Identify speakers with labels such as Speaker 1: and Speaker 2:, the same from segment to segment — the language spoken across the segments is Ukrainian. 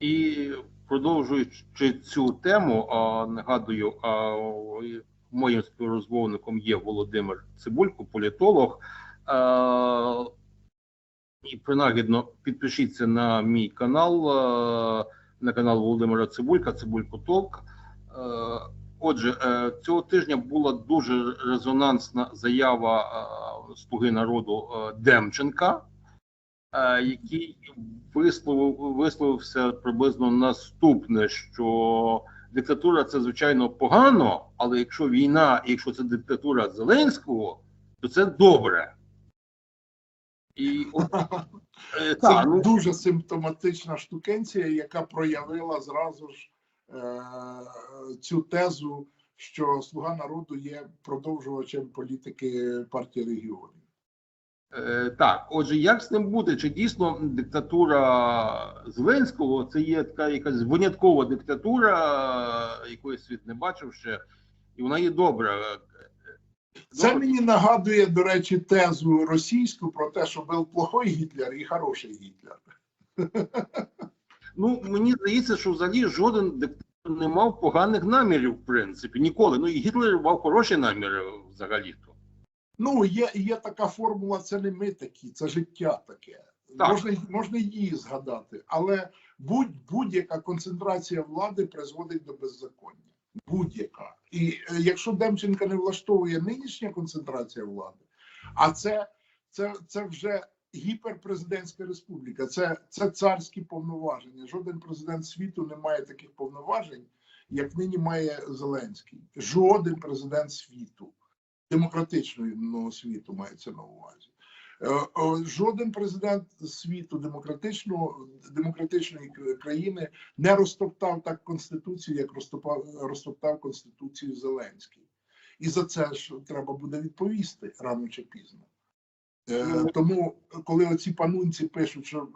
Speaker 1: І продовжуючи цю тему, а, нагадую, а, моїм співрозмовником є Володимир Цибулько, політолог. А, і принагідно підпишіться на мій канал, а, на канал Володимира Цибулька, Цибулько Толк. Отже, е, цього тижня була дуже резонансна заява е, Слуги народу е, Демченка, який висловив висловився приблизно наступне: що диктатура це звичайно погано, але якщо війна, і якщо це диктатура Зеленського, то це добре. І от, е,
Speaker 2: Це
Speaker 1: та, ну,
Speaker 2: дуже симптоматична штукенція, яка проявила зразу ж е, цю тезу, що слуга народу є продовжувачем політики партії регіонів.
Speaker 1: Е, Так, отже, як з ним бути? Чи дійсно диктатура Зеленського це є така якась виняткова диктатура, якої світ не бачив ще, і вона є добра.
Speaker 2: Це мені нагадує, до речі, тезу російську про те, що був плохой Гітлер і хороший Гітлер.
Speaker 1: Ну мені здається, що взагалі жоден диктатор не мав поганих намірів, в принципі, ніколи. Ну і Гітлер мав хороші наміри взагалі-то.
Speaker 2: Ну, є, є така формула, це не ми такі, це життя таке.
Speaker 1: Так.
Speaker 2: Можна, можна її згадати, але будь, будь-яка концентрація влади призводить до беззаконня. Будь-яка. І е, якщо Демченка не влаштовує нинішня концентрація влади, а це, це, це вже гіперпрезидентська республіка, це, це царські повноваження. Жоден президент світу не має таких повноважень, як нині має Зеленський. Жоден президент світу демократичного світу мається на увазі. Е, Жоден президент світу демократичного демократичної країни не розтоптав так конституцію, як розтопав розтоптав конституцію Зеленський, і за це ж треба буде відповісти рано чи пізно. Е, Тому, коли оці панунці пишуть, що е,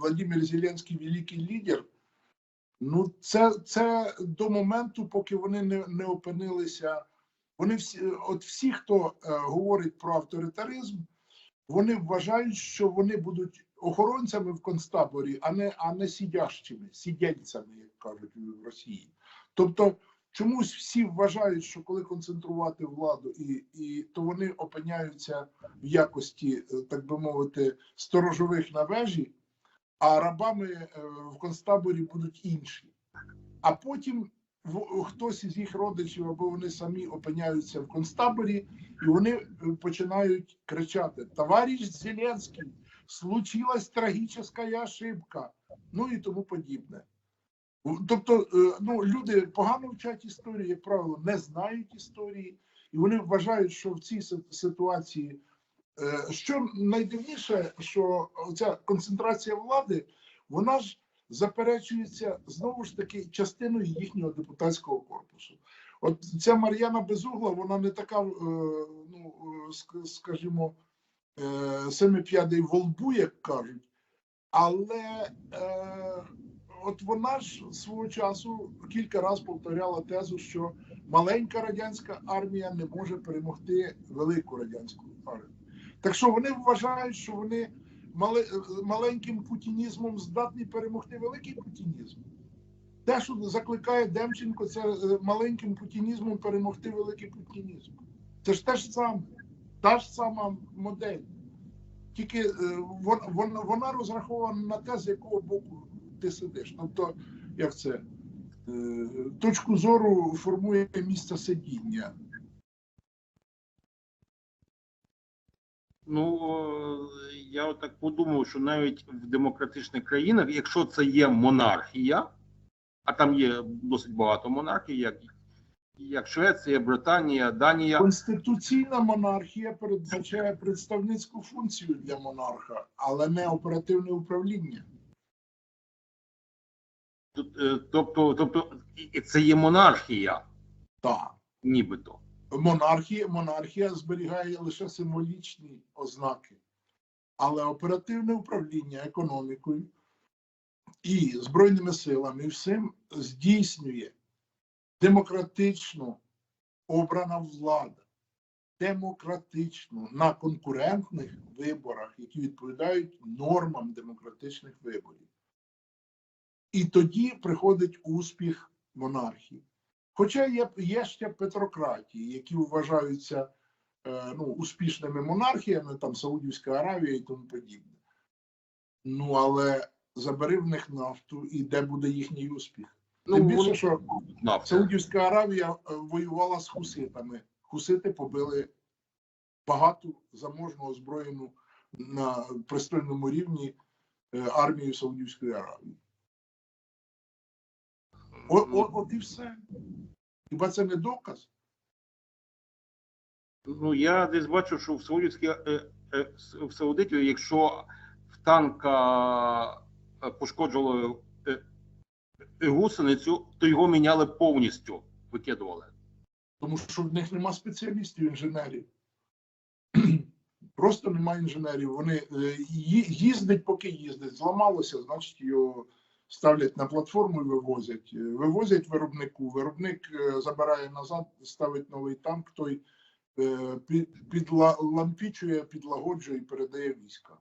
Speaker 2: Владимир Зеленський великий лідер, ну це, це до моменту, поки вони не, не опинилися. Вони всі, от всі, хто е, говорить про авторитаризм, вони вважають, що вони будуть охоронцями в концтаборі, а не, а не сидящими, сидельцями, як кажуть в Росії. Тобто, чомусь всі вважають, що коли концентрувати владу, і, і то вони опиняються в якості, е, так би мовити, сторожових на вежі, а рабами е, в концтаборі будуть інші. А потім хтось із їх родичів або вони самі опиняються в концтаборі, і вони е, починають кричати: Товариш Зеленський, случилась трагічна ошибка, ну і тому подібне. Тобто, е, ну, люди погано вчать історію, як правило, не знають історії, і вони вважають, що в цій ситуації, е, що найдивніше, що ця концентрація влади, вона ж заперечується знову ж таки частиною їхнього депутатського корпусу. От ця Мар'яна Безугла, вона не така, е, ну е, скажімо, е, семип'ядий во лбу, як кажуть, але от вона ж свого часу кілька разів повторяла тезу, що маленька радянська армія не може перемогти велику радянську армію. Так що вони вважають, що вони маленьким путінізмом здатні перемогти великий путінізм. Те, що закликає Демченко, це е, маленьким путінізмом перемогти великий путінізм. Це ж те ж саме, та ж сама модель. Тільки е, вон- вон- вона розрахована на те, з якого боку ти сидиш. Тобто, як це? Е, Точку зору формує місце сидіння.
Speaker 1: Ну я отак подумав, що навіть в демократичних країнах, якщо це є монархія, а там є досить багато монархій, як, як Швеція, Британія, Данія.
Speaker 2: Конституційна монархія передбачає представницьку функцію для монарха, але не оперативне управління.
Speaker 1: Е, Тобто, тобто це є монархія,
Speaker 2: Так.
Speaker 1: нібито.
Speaker 2: Монархія, монархія зберігає лише символічні ознаки, але оперативне управління економікою і збройними силами всім здійснює демократично обрана влада, демократично на конкурентних виборах, які відповідають нормам демократичних виборів. І тоді приходить успіх монархії. Хоча є, є ще петрократії, які вважаються ну, успішними монархіями, там Саудівська Аравія і тому подібне. Ну, але забери в них нафту, і де буде їхній успіх? Тим більше, що
Speaker 1: нафти.
Speaker 2: Саудівська Аравія е, воювала з хуситами. Хусити побили багату заможну озброєну на пристойному рівні е, армію Саудівської Аравії. От, от, от і все. Хіба це не доказ?
Speaker 1: Ну, я десь бачу, що в Саудівській е, е, в Саудиті, якщо в танка е, пошкоджували гусеницю, то його міняли повністю, викидували.
Speaker 2: Тому що в них нема спеціалістів, інженерів. Просто немає інженерів. Вони ї- їздить, поки їздить. Зламалося, значить його ставлять на платформу і вивозять. Вивозять виробнику. Виробник забирає назад, ставить новий танк, той підлампічує, підлагоджує і передає війська.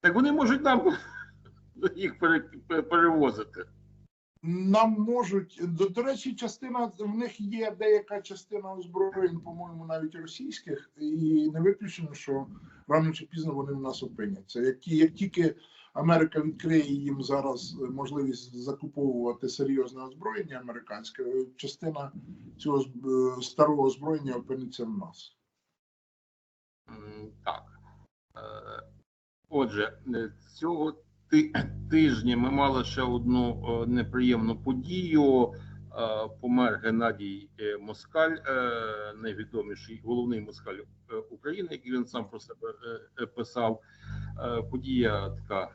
Speaker 1: Так вони можуть нам їх пере- пере- перевозити.
Speaker 2: Нам можуть до, до речі, частина в них є деяка частина озброєнь, по-моєму, навіть російських, і не виключено, що рано чи пізно вони в нас опиняться. Як, як тільки Америка відкриє їм зараз можливість закуповувати серйозне озброєння американське, частина цього з- старого озброєння опиниться в нас.
Speaker 1: Так. Е, Отже, е, цього тижня ми мали ще одну е, неприємну подію. Е, Помер Геннадій е, Москаль, е, найвідоміший головний москаль е, України, який він сам про себе е, е, писав. Е, Подія така